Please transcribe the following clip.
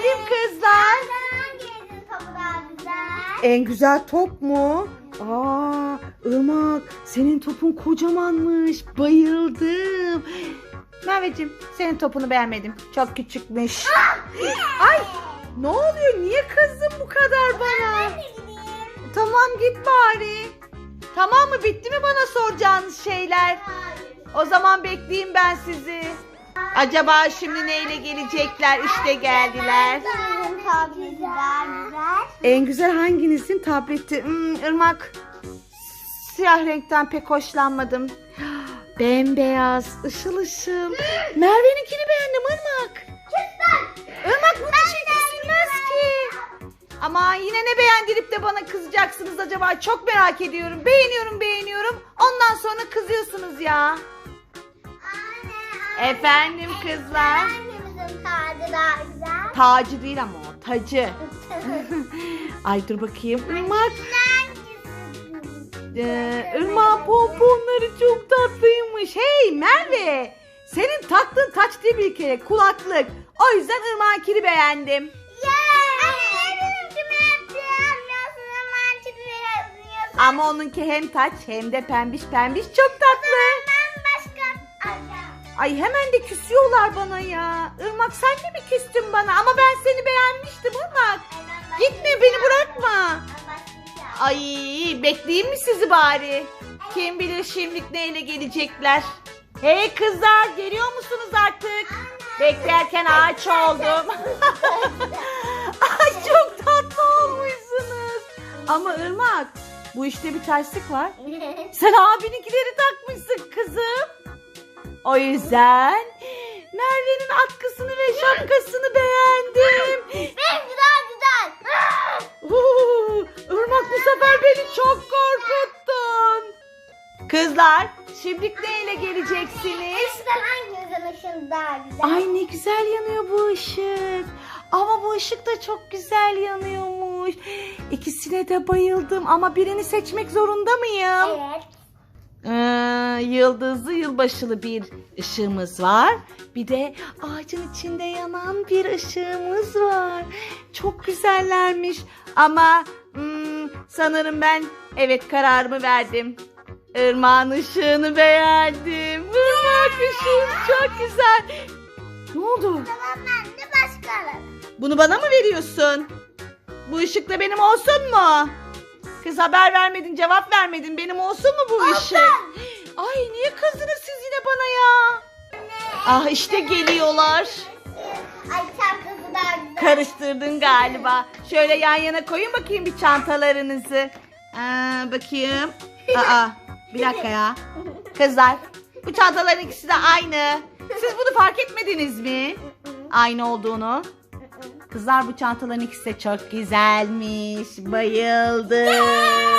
Efendim kızlar. En güzel top mu? Aa, Irmak senin topun kocamanmış. Bayıldım. Merveciğim senin topunu beğenmedim. Çok küçükmüş. Ay ne oluyor? Niye kızdın bu kadar bana? Tamam git bari. Tamam mı? Bitti mi bana soracağınız şeyler? O zaman bekleyeyim ben sizi. Acaba şimdi neyle gelecekler? İşte geldiler. En güzel hanginizin tableti? Hmm, Irmak. Siyah renkten pek hoşlanmadım. Bembeyaz, ışıl ışıl. Merve'ninkini beğendim Irmak. Irmak bu bir şey kesilmez ki. Ama yine ne beğendirip de bana kızacaksınız acaba? Çok merak ediyorum. Beğeniyorum, beğeniyorum. Ondan sonra kızıyorsunuz ya. Efendim kızlar. Hangimizin tadı daha güzel? Tacı değil ama o, tacı. Ay dur bakayım. Irmak. Ee, Irmak pomponları çok tatlıymış. Hey Merve. Senin taktığın taç değil bir kere kulaklık. O yüzden beğendim. Beğenmiyorsun hemen çıkıyorsun. Ama onunki hem taç hem de pembiş pembiş çok tatlı. Ay hemen de küsüyorlar bana ya. Irmak sen de mi küstün bana? Ama ben seni beğenmiştim Irmak. Gitme beni bırakma. Ay bekleyeyim mi sizi bari? Kim bilir şimdilik neyle gelecekler. Hey kızlar geliyor musunuz artık? Beklerken ağaç oldum. Ay çok tatlı olmuşsunuz. Ama Irmak bu işte bir terslik var. Sen abininkileri takmışsın kızım. O yüzden Merve'nin atkısını ve şapkasını beğendim. Benimki daha güzel. Uuu, Irmak bu sefer beni çok korkuttun. Kızlar şimdilik neyle geleceksiniz? Sen hangimizin ışın daha güzel? Ay ne güzel yanıyor bu ışık. Ama bu ışık da çok güzel yanıyormuş. İkisine de bayıldım ama birini seçmek zorunda mıyım? Evet. Ee, yıldızlı yılbaşılı bir ışığımız var. Bir de ağacın içinde yanan bir ışığımız var. Çok güzellermiş. Ama hmm, sanırım ben evet kararımı verdim. Irmağın ışığını beğendim. Irmak ışığın çok güzel. Ne oldu? Tamam ben de başka alalım. Bunu bana mı veriyorsun? Bu ışık da benim olsun mu? Kız haber vermedin, cevap vermedin. Benim olsun mu bu ışık? Ay niye kızdınız siz yine bana ya? Ah işte geliyorlar. Ay daha güzel. Karıştırdın galiba. Şöyle yan yana koyun bakayım bir çantalarınızı. Aa, bakayım. Aa, bir dakika ya. Kızlar bu çantaların ikisi de aynı. Siz bunu fark etmediniz mi? Aynı olduğunu. Kızlar bu çantaların ikisi de çok güzelmiş. Bayıldım.